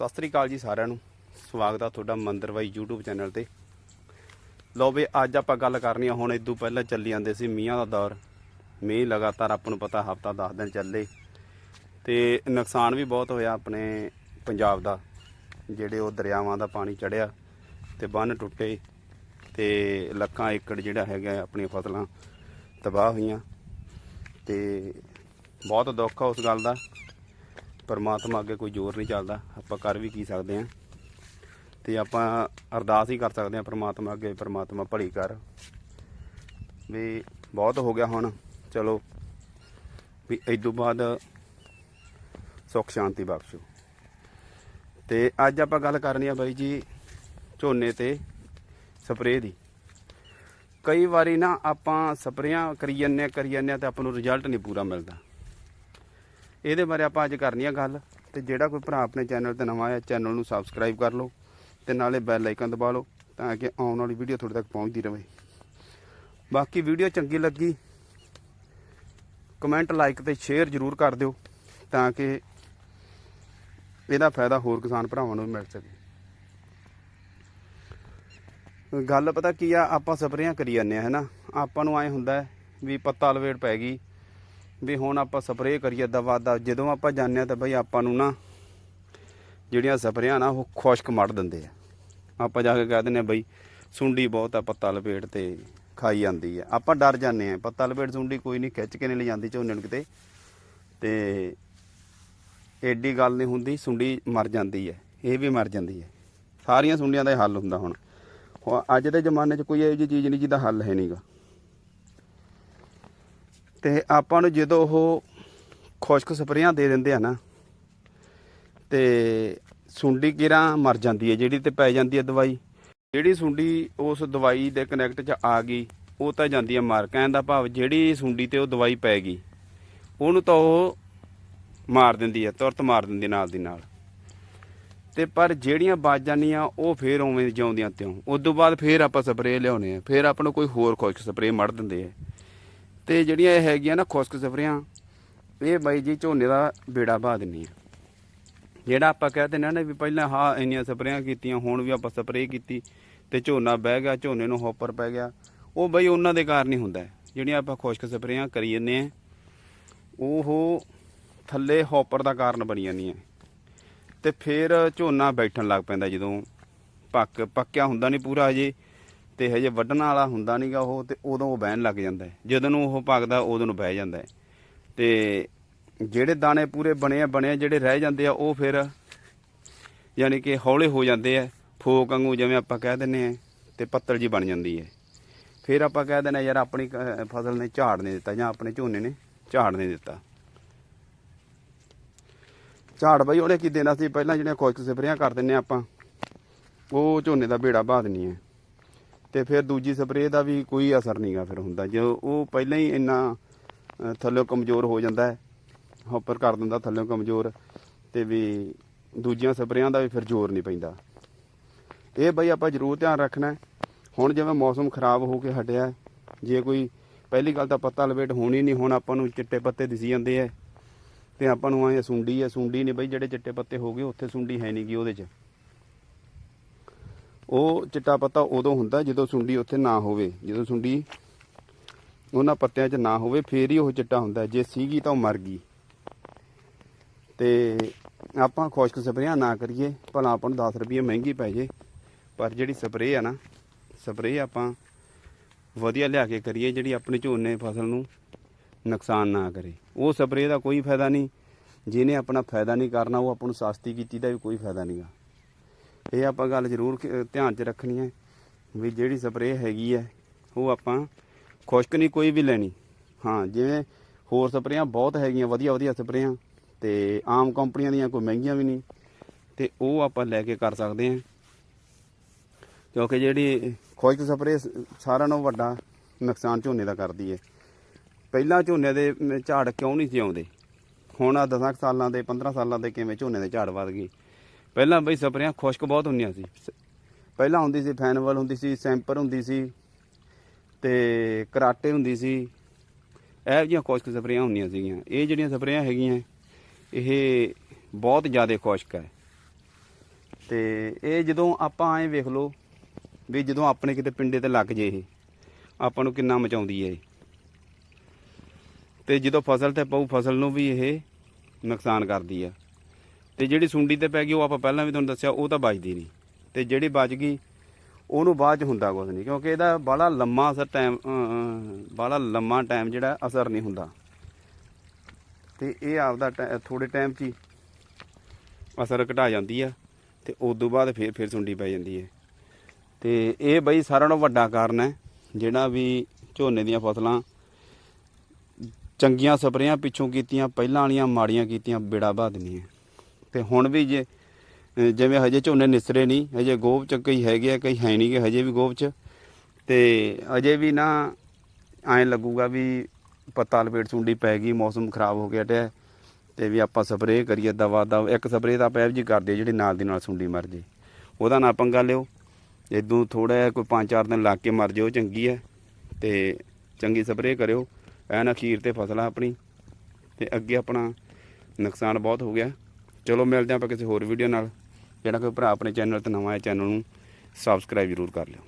ਸਤਿ ਸ੍ਰੀ ਅਕਾਲ ਜੀ ਸਾਰਿਆਂ ਨੂੰ। ਸਵਾਗਤ ਆ ਤੁਹਾਡਾ ਮੰਦਰ ਬਾਈ YouTube ਚੈਨਲ ਤੇ। ਲਓ ਵੀ, ਅੱਜ ਆਪਾਂ ਗੱਲ ਕਰਨੀ ਆ, ਹੁਣ ਇਦੋਂ ਪਹਿਲਾਂ ਚੱਲੀ ਜਾਂਦੇ ਸੀ ਮੀਆਂ ਦਾ ਦੌਰ। ਮੀਂਹ ਲਗਾਤਾਰ ਆਪਾਂ ਨੂੰ ਪਤਾ, ਹਫਤਾ 10 ਦਿਨ ਚੱਲੇ। ਤੇ ਨੁਕਸਾਨ ਵੀ ਬਹੁਤ ਹੋਇਆ ਆਪਣੇ ਪੰਜਾਬ ਦਾ। ਜਿਹੜੇ ਉਹ ਦਰਿਆਵਾਂ ਦਾ ਪਾਣੀ ਚੜਿਆ ਤੇ ਬੰਨ ਟੁੱਟੇ ਤੇ ਲੱਖਾਂ ਏਕੜ ਜਿਹੜਾ ਹੈਗਾ ਆਪਣੀਆਂ ਫਸਲਾਂ ਤਬਾਹ ਹੋਈਆਂ। ਤੇ ਬਹੁਤ ਦੁੱਖ ਆ ਉਸ ਗੱਲ ਦਾ। ਪਰਮਾਤਮਾ ਅੱਗੇ ਕੋਈ ਜ਼ੋਰ ਨਹੀਂ ਚੱਲਦਾ। ਆਪਾਂ ਕਰ ਵੀ ਕੀ ਸਕਦੇ ਆ ਤੇ ਆਪਾਂ ਅਰਦਾਸ ਹੀ ਕਰ ਸਕਦੇ ਆ ਪਰਮਾਤਮਾ ਅੱਗੇ, ਪਰਮਾਤਮਾ ਭਲੀ ਕਰ। ਵੀ ਬਹੁਤ ਹੋ ਗਿਆ ਹੁਣ, ਚਲੋ। ਵੀ ਇਸ ਤੋਂ ਬਾਅਦ ਸੁੱਖ ਸ਼ਾਂਤੀ ਬਖਸ਼ੋ ਤੇ ਅੱਜ ਆਪਾਂ ਗੱਲ ਕਰਨੀ ਆ ਬਾਈ ਜੀ ਝੋਨੇ ਤੇ ਸਪਰੇਅ ਦੀ। ਕਈ ਵਾਰੀ ਨਾ ਆਪਾਂ ਸਪਰੇਆਂ ਕਰੀ ਜਾਂਦੇ ਆ ਕਰੀ ਜਾਂਦੇ ਆ ਤੇ ਆਪਾਂ ਨੂੰ ਰਿਜ਼ਲਟ ਨਹੀਂ ਪੂਰਾ ਮਿਲਦਾ। ਇਹਦੇ ਬਾਰੇ ਆਪਾਂ ਅੱਜ ਕਰਨੀ ਆ ਗੱਲ ਤੇ ਜਿਹੜਾ ਕੋਈ ਭਰਾ ਆਪਣੇ ਚੈਨਲ ਤੇ ਨਵਾਂ ਆਇਆ ਚੈਨਲ ਨੂੰ ਸਬਸਕ੍ਰਾਈਬ ਕਰ ਲਓ ਤੇ ਨਾਲੇ ਬੈਲ ਆਈਕਨ ਦਬਾ ਲਓ ਤਾਂ ਕਿ ਆਉਣ ਵਾਲੀ ਵੀਡੀਓ ਤੁਹਾਡੇ ਤੱਕ ਪਹੁੰਚਦੀ ਰਹੇ ਬਾਕੀ ਵੀਡੀਓ ਚੰਗੀ ਲੱਗੀ ਕਮੈਂਟ ਲਾਈਕ ਤੇ ਸ਼ੇਅਰ ਜ਼ਰੂਰ ਕਰ ਦਿਓ ਤਾਂ ਕਿ ਇਹਦਾ ਫਾਇਦਾ ਹੋਰ ਕਿਸਾਨ ਭਰਾਵਾਂ ਨੂੰ ਵੀ ਮਿਲ ਸਕੇ। ਗੱਲ ਪਤਾ ਕੀ ਆ, ਆਪਾਂ ਸਪਰੇਆਂ ਕਰੀ ਜਾਂਦੇ ਆ, ਹੈਨਾ? ਆਪਾਂ ਨੂੰ ਐ ਹੁੰਦਾ ਵੀ ਪੱਤਾ ਲਵੇੜ ਪੈ ਗਈ ਵੀ ਹੁਣ ਆਪਾਂ ਸਪਰੇਅ ਕਰੀਏ ਦਵਾ ਦਾ, ਜਦੋਂ ਆਪਾਂ ਜਾਂਦੇ ਆ ਤਾਂ ਬਈ ਆਪਾਂ ਨੂੰ ਨਾ ਜਿਹੜੀਆਂ ਸਪਰੇਆਂ ਨਾ ਉਹ ਖੁਸ਼ਕ ਮੜ ਦਿੰਦੇ ਆ। ਆਪਾਂ ਜਾ ਕੇ ਕਹਿ ਦਿੰਦੇ ਆ ਬਈ ਸੁੰਡੀ ਬਹੁਤ ਆ ਪੱਤਾ ਲਪੇਟ ਤੇ ਖਾਈ ਜਾਂਦੀ ਆ। ਆਪਾਂ ਡਰ ਜਾਂਦੇ ਆ ਪੱਤਾ ਲਪੇਟ ਸੁੰਡੀ ਕੋਈ ਨਹੀਂ, ਖਿੱਚ ਕੇ ਨਹੀਂ ਲੈ ਜਾਂਦੀ ਝੋਨੇ ਨੂੰ ਕਿਤੇ। ਤੇ ਐਡੀ ਗੱਲ ਨਹੀਂ ਹੁੰਦੀ, ਸੁੰਡੀ ਮਰ ਜਾਂਦੀ ਹੈ ਇਹ ਵੀ ਮਰ ਜਾਂਦੀ ਹੈ ਸਾਰੀਆਂ ਸੁੰਡੀਆਂ ਦਾ ਹੱਲ ਹੁੰਦਾ ਹੁਣ। ਹੁਣ ਅੱਜ ਦੇ ਜ਼ਮਾਨੇ 'ਚ ਕੋਈ ਇਹੋ ਜਿਹੀ ਚੀਜ਼ ਨਹੀਂ ਜਿਹਦਾ ਹੱਲ ਹੈ ਨਹੀਂਗਾ ਤੇ ਆਪਾਂ ਨੂੰ ਜਦੋਂ ਉਹ ਖੁਸ਼ਕ ਸਪਰੇਆਂ ਦੇ ਦਿੰਦੇ ਆ ਨਾ, ਤੇ ਸੁੰਡੀ ਕਿਰਾਂ ਮਰ ਜਾਂਦੀ ਹੈ, ਜਿਹੜੀ ਤੇ ਪੈ ਜਾਂਦੀ ਹੈ ਦਵਾਈ। ਜਿਹੜੀ ਸੁੰਡੀ ਉਸ ਦਵਾਈ ਦੇ ਕਨੈਕਟ 'ਚ ਆ ਗਈ, ਉਹ ਤਾਂ ਜਾਂਦੀ ਹੈ ਮਾਰ, ਕਹਿਣ ਦਾ ਭਾਵ ਜਿਹੜੀ ਸੁੰਡੀ ਤੇ ਉਹ ਦਵਾਈ ਪੈ ਗਈ, ਉਹਨੂੰ ਤਾਂ ਉਹ ਮਾਰ ਦਿੰਦੀ ਹੈ, ਤੁਰਤ ਮਾਰ ਦਿੰਦੀ ਨਾਲ ਦੀ ਨਾਲ। ਤੇ ਪਰ ਜਿਹੜੀਆਂ ਬਚ ਜਾਂਦੀਆਂ, ਉਹ ਫੇਰ ਉਵੇਂ ਜਿਉਂਦੀਆਂ ਤਿਉਂ। ਉਸ ਤੋਂ ਬਾਅਦ ਫੇਰ ਆਪਾਂ ਸਪਰੇਅ ਲਿਆਉਣੇ ਆ, ਫੇਰ ਆਪਾਂ ਨੂੰ ਕੋਈ ਹੋਰ ਖੁਸ਼ਕ ਸਪਰੇਅ ਮੜ ਦਿੰਦੇ ਆ। ਤੇ ਜਿਹੜੀਆਂ ਇਹ ਹੈਗੀਆਂ ਨਾ ਖੁਸ਼ਕ ਸਪਰੇਆਂ ਇਹ ਬਾਈ ਜੀ ਝੋਨੇ ਦਾ ਬੇੜਾ ਬਾ ਦਿੰਨੀ ਆ। ਜਿਹੜਾ ਆਪਾਂ ਕਹਿ ਦਿੰਦੇ ਨੇ ਵੀ ਪਹਿਲਾਂ ਹਾਂ ਇੰਨੀਆਂ ਸਪਰੇਆਂ ਕੀਤੀਆਂ, ਹੁਣ ਵੀ ਆਪਾਂ ਸਪਰੇਅ ਕੀਤੀ ਤੇ ਝੋਨਾ ਬਹਿ ਗਿਆ, ਝੋਨੇ ਨੂੰ ਹੋਪਰ ਪੈ ਗਿਆ। ਉਹ ਬਈ ਉਹਨਾਂ ਦੇ ਕਾਰਨ ਹੀ ਹੁੰਦਾ ਜਿਹੜੀਆਂ ਆਪਾਂ ਖੁਸ਼ਕ ਸਪਰੇਆਂ ਕਰੀ ਜੰਨੇ ਆ, ਉਹ ਥੱਲੇ ਹੋਪਰ ਦਾ ਕਾਰਨ ਬਣੀ ਜਾਂਦੀਆਂ ਤੇ ਫਿਰ ਝੋਨਾ ਬੈਠਣ ਲੱਗ ਪੈਂਦਾ ਜਦੋਂ ਪੱਕ, ਪੱਕਿਆ ਹੁੰਦਾ ਨਹੀਂ ਪੂਰਾ ਹਜੇ। ਤੇ ਹਜੇ ਵੱਢਣ ਵਾਲਾ ਹੁੰਦਾ ਨਹੀਂਗਾ ਉਹ ਤੇ ਉਦੋਂ ਉਹ ਬਹਿਣ ਲੱਗ ਜਾਂਦਾ ਹੈ। ਜਦੋਂ ਨੂੰ ਉਹ ਪੱਕਦਾ ਉਦੋਂ ਨੂੰ ਬਹਿ ਜਾਂਦਾ ਹੈ। ਤੇ ਜਿਹੜੇ ਦਾਣੇ ਪੂਰੇ ਬਣੇ ਆ ਬਣੇ ਆ, ਜਿਹੜੇ ਰਹਿ ਜਾਂਦੇ ਆ, ਉਹ ਫਿਰ ਯਾਨੀ ਕਿ ਹੌਲੇ ਹੋ ਜਾਂਦੇ ਆ। ਫੋਕ ਵਾਂਗੂ ਜਿਵੇਂ ਆਪਾਂ ਕਹਿ ਦਿੰਨੇ ਆ ਤੇ ਪੱਤਲ ਜੀ ਬਣ ਜਾਂਦੀ ਹੈ। ਫਿਰ ਆਪਾਂ ਕਹਿ ਦਿੰਨੇ ਆ ਯਾਰ ਆਪਣੀ ਕ- ਫਸਲ ਨੇ ਝਾੜ ਨਹੀਂ ਦਿੱਤਾ ਜਾਂ ਆਪਣੇ ਝੋਨੇ ਨੇ ਝਾੜ ਨਹੀਂ ਦਿੱਤਾ। ਝਾੜ ਬਈ ਉਹਨੇ ਕੀ ਦੇਣਾ ਸੀ? ਪਹਿਲਾਂ ਜਿਹੜੀਆਂ ਖੁਸ਼ਕ ਸਪਰੇਆਂ ਕਰ ਦਿੰਨੇ ਆ ਆਪਾਂ, ਉਹ ਝੋਨੇ ਦਾ ਬੇੜਾ ਬਾਹ ਦਿੰਨੀ ਹੈ। ਤੇ ਫਿਰ ਦੂਜੀ ਸਪਰੇਅ ਦਾ ਵੀ ਕੋਈ ਅਸਰ ਨਹੀਂਗਾ ਫਿਰ ਹੁੰਦਾ। ਜੇ ਉਹ ਪਹਿਲਾਂ ਹੀ ਇੰਨਾ ਅ, ਕਮਜ਼ੋਰ ਹੋ ਜਾਂਦਾ ਹੈ ਹੌਪਰ ਕਰ ਦਿੰਦਾ ਥੱਲਿਓਂ ਕਮਜ਼ੋਰ ਤੇ ਵੀ ਦੂਜੀਆਂ ਸਪਰੇਆਂ ਦਾ ਵੀ ਫਿਰ ਜ਼ੋਰ ਨਹੀਂ ਪੈਂਦਾ। ਇਹ ਬਈ ਆਪਾਂ ਜ਼ਰੂਰ ਧਿਆਨ ਰੱਖਣਾ ਹੁਣ ਜਿਵੇਂ ਮੌਸਮ ਖਰਾਬ ਹੋ ਕੇ ਹਟਿਆ ਜੇ ਕੋਈ ਪਹਿਲੀ ਗੱਲ ਤਾਂ ਪੱਤਾ ਲਪੇਟ ਹੋਣੀ ਨਹੀਂ ਹੁਣ ਆਪਾਂ ਨੂੰ ਚਿੱਟੇ ਪੱਤੇ ਦਿਸੀ ਜਾਂਦੇ ਆ ਤੇ ਆਪਾਂ ਨੂੰ ਐ ਸੁੰਡੀ ਐ ਸੁੰਡੀ ਨਹੀਂ ਬਈ ਜਿਹੜੇ ਚਿੱਟੇ ਪੱਤੇ ਹੋ ਗਏ ਉੱਥੇ ਸੁੰਡੀ ਹੈ ਨਹੀਂ ਨਹੀਂਗੀ ਉਹਦੇ 'ਚ। ਉਹ ਚਿੱਟਾ ਪੱਤਾ ਉਦੋਂ ਹੁੰਦਾ ਜਦੋਂ ਸੁੰਡੀ ਉੱਥੇ ਨਾ ਹੋਵੇ, ਜਦੋਂ ਸੁੰਡੀ ਉਹਨਾਂ ਪੱਤਿਆਂ 'ਚ ਨਾ ਹੋਵੇ, ਫੇਰ ਹੀ ਉਹ ਚਿੱਟਾ ਹੁੰਦਾ। ਜੇ ਸੀਗੀ ਤਾਂ ਉਹ ਮਰ ਗਈ। ਤੇ ਆਪਾਂ ਖੁਸ਼ਕ ਸਪਰੇਆਂ ਨਾ ਕਰੀਏ, ਭਲਾ ਆਪਾਂ ਨੂੰ 10 ਰੁਪਏ ਮਹਿੰਗੀ ਪੈ ਜੇ, ਪਰ ਜਿਹੜੀ ਸਪਰੇਅ ਆ ਨਾ, ਸਪਰੇਅ ਆਪਾਂ ਵਧੀਆ ਲਿਆ ਕੇ ਕਰੀਏ, ਜਿਹੜੀ ਆਪਣੇ ਝੋਨੇ ਫਸਲ ਨੂੰ ਨੁਕਸਾਨ ਨਾ ਕਰੇ। ਉਹ ਸਪਰੇਅ ਦਾ ਕੋਈ ਫਾਇਦਾ ਨਹੀਂ। ਜਿਹਨੇ ਆਪਣਾ ਫਾਇਦਾ ਨਹੀਂ ਕਰਨਾ, ਉਹ ਆਪਾਂ ਨੂੰ ਸਸਤੀ ਕੀਤੀ ਦਾ ਵੀ ਕੋਈ ਫਾਇਦਾ ਨਹੀਂਗਾ ਇਹ ਆਪਾਂ ਗੱਲ ਜ਼ਰੂਰ ਕ- ਧਿਆਨ 'ਚ ਰੱਖਣੀ ਹੈ ਵੀ ਜਿਹੜੀ ਸਪਰੇਅ ਹੈਗੀ ਹੈ, ਉਹ ਆਪਾਂ ਖੁਸ਼ਕ ਨਹੀਂ, ਕੋਈ ਵੀ ਲੈਣੀ। ਹਾਂ, ਜਿਵੇਂ ਹੋਰ ਸਪਰੇਆਂ ਬਹੁਤ ਹੈਗੀਆਂ, ਵਧੀਆ ਵਧੀਆ ਸਪਰੇਆਂ, ਤੇ ਆਮ ਕੰਪਨੀਆਂ ਦੀਆਂ ਕੋਈ ਮਹਿੰਗੀਆਂ ਵੀ ਨਹੀਂ, ਤੇ ਉਹ ਆਪਾਂ ਲੈ ਕੇ ਕਰ ਸਕਦੇ ਹਾਂ। ਕਿਉਂਕਿ ਜਿਹੜੀ ਖੁਸ਼ਕ ਸਪਰੇਅ ਸਾਰਿਆਂ ਨਾਲੋਂ ਵੱਡਾ ਨੁਕਸਾਨ ਝੋਨੇ ਦਾ ਕਰਦੀ ਹੈ। ਪਹਿਲਾਂ ਝੋਨੇ ਦੇ ਝਾੜ ਕਿਉਂ ਨਹੀਂ ਸੀ ਆਉਂਦੇ? ਹੁਣ ਆ 10 ਸਾਲਾਂ ਦੇ 15 ਸਾਲਾਂ ਦੇ ਕਿਵੇਂ ਝੋਨੇ ਦੇ ਝਾੜ ਵੱਧ ਗਏ? ਪਹਿਲਾਂ ਬਈ ਸਪਰੇਆਂ ਖੁਸ਼ਕ ਬਹੁਤ ਹੁੰਦੀਆਂ ਸੀ। ਸ- ਪਹਿਲਾਂ ਹੁੰਦੀ ਸੀ ਫੈਨਵਲ, ਹੁੰਦੀ ਸੀ ਸੈਂਪਰ, ਹੁੰਦੀ ਸੀ ਤੇ ਕਰਾਟੇ ਹੁੰਦੀ ਸੀ। ਇਹੋ ਜਿਹੀਆਂ ਖੁਸ਼ਕ ਸਪਰੇਆਂ ਹੁੰਦੀਆਂ ਸੀਗੀਆਂ। ਇਹ ਜਿਹੜੀਆਂ ਸਪਰੇਆਂ ਹੈਗੀਆਂ, ਇਹ ਬਹੁਤ ਜ਼ਿਆਦਾ ਖੁਸ਼ਕ ਹੈ। ਤੇ ਇਹ ਜਦੋਂ ਆਪਾਂ ਐਂ ਵੇਖ ਲਓ ਵੀ ਜਦੋਂ ਆਪਣੇ ਕਿਤੇ ਪਿੰਡੇ ਤੇ ਲੱਗ ਜੇ ਇਹ, ਆਪਾਂ ਨੂੰ ਕਿੰਨਾ ਮਚਾਉਂਦੀ ਹੈ ਇਹ। ਤੇ ਜਦੋਂ ਫਸਲ ਤੇ ਪਊ, ਫਸਲ ਨੂੰ ਵੀ ਇਹ ਨੁਕਸਾਨ ਕਰਦੀ ਆ। ਤੇ ਜਿਹੜੀ ਸੁੰਡੀ ਤੇ ਪੈ ਗਈ, ਉਹ ਆਪਾਂ ਪਹਿਲਾਂ ਵੀ ਤੁਹਾਨੂੰ ਦੱਸਿਆ, ਉਹ ਤਾਂ ਬਚਦੀ ਨਹੀਂ। ਤੇ ਜਿਹੜੀ ਬਚ ਗਈ, ਉਹਨੂੰ ਬਾਅਦ ਚ ਹੁੰਦਾ ਕੁਝ ਨਹੀਂ, ਕਿਉਂਕਿ ਇਹਦਾ ਬਾਹਲਾ ਲੰਮਾ ਅਸਰ ਟਾਈਮ ਬਾਹਲਾ ਲੰਮਾ ਟਾਈਮ ਜਿਹੜਾ ਅਸਰ ਨਹੀਂ ਹੁੰਦਾ। ਤੇ ਇਹ ਆਪਦਾ ਥੋੜੇ ਟਾਈਮ 'ਚ ਹੀ ਅਸਰ ਘਟਾ ਜਾਂਦੀ ਆ, ਤੇ ਉਸ ਤੋਂ ਬਾਅਦ ਫੇਰ ਫੇਰ ਸੁੰਡੀ ਪੈ ਜਾਂਦੀ ਹੈ ਤੇ ਇਹ ਬਈ ਸਾਰਿਆਂ ਨਾਲੋਂ ਵੱਡਾ ਕਾਰਨ ਹੈ, ਜਿਹੜਾ ਵੀ ਝੋਨੇ ਦੀਆਂ ਫਸਲਾਂ ਚੰਗੀਆਂ ਸਪਰੇਆਂ ਪਿੱਛੋਂ ਕੀਤੀਆਂ, ਪਹਿਲਾਂ ਵਾਲੀਆਂ, ਮਾੜੀਆਂ ਕੀਤੀਆਂ, ਬੇੜਾ ਵੱਧ ਨਹੀਂ ਹੈ। ਤੇ ਹੁਣ ਵੀ ਜੇ ਜਿਵੇਂ ਹਜੇ ਝੋਨੇ ਨਿਸਰੇ ਨਹੀਂ, ਹਜੇ ਗੋਭ ਚ ਕਈ ਹੈਗੇ ਆ, ਕਈ ਹੈ ਨਹੀਂ ਗੇ ਹਜੇ ਵੀ ਗੋਭ ਚ। ਤੇ ਅਜੇ ਵੀ ਨਾ ਐਂ ਲੱਗੂਗਾ ਵੀ ਪੱਤਾ ਲਪੇਟ ਸੁੰਡੀ ਪੈ ਗਈ, ਮੌਸਮ ਖਰਾਬ ਹੋ ਗਿਆ ਟਿਆ, ਤੇ ਵੀ ਆਪਾਂ ਸਪਰੇਅ ਕਰੀਏ ਦਵਾ ਦਾ, ਇੱਕ ਸਪਰੇਅ ਤਾਂ ਆਪਾਂ ਇਹ ਜੀ ਕਰਦੇ ਜਿਹੜੀ ਨਾਲ ਦੀ ਨਾਲ ਸੁੰਡੀ ਮਰ ਜੇ। ਉਹਦਾ ਨਾ ਪੰਗਾ ਲਿਓ ਇਦੋਂ ਥੋੜਾ ਜਿਹਾ ਕੋਈ 5-4 ਦਿਨ ਲੱਗ ਕੇ ਮਰ ਜੇ ਉਹ ਚੰਗੀ ਹੈ, ਤੇ ਚੰਗੀ ਸਪਰੇਅ ਕਰਿਓ। ਐਨ ਅਖੀਰ ਤੇ ਫਸਲ ਆ ਆਪਣੀ, ਤੇ ਅੱਗੇ ਆਪਣਾ ਨੁਕਸਾਨ ਬਹੁਤ ਹੋ ਗਿਆ। ਚਲੋ ਮਿਲਦੇ ਹਾਂ ਆਪਾਂ ਕਿਸੇ ਹੋਰ ਵੀਡੀਓ ਨਾਲ। ਜਿਹੜਾ ਕੋਈ ਭਰਾ ਆਪਣੇ ਚੈਨਲ ਤੇ ਨਵਾਂ ਹੈ ਚੈਨਲ ਨੂੰ ਸਬਸਕ੍ਰਾਈਬ ਜ਼ਰੂਰ ਕਰ ਲਿਓ।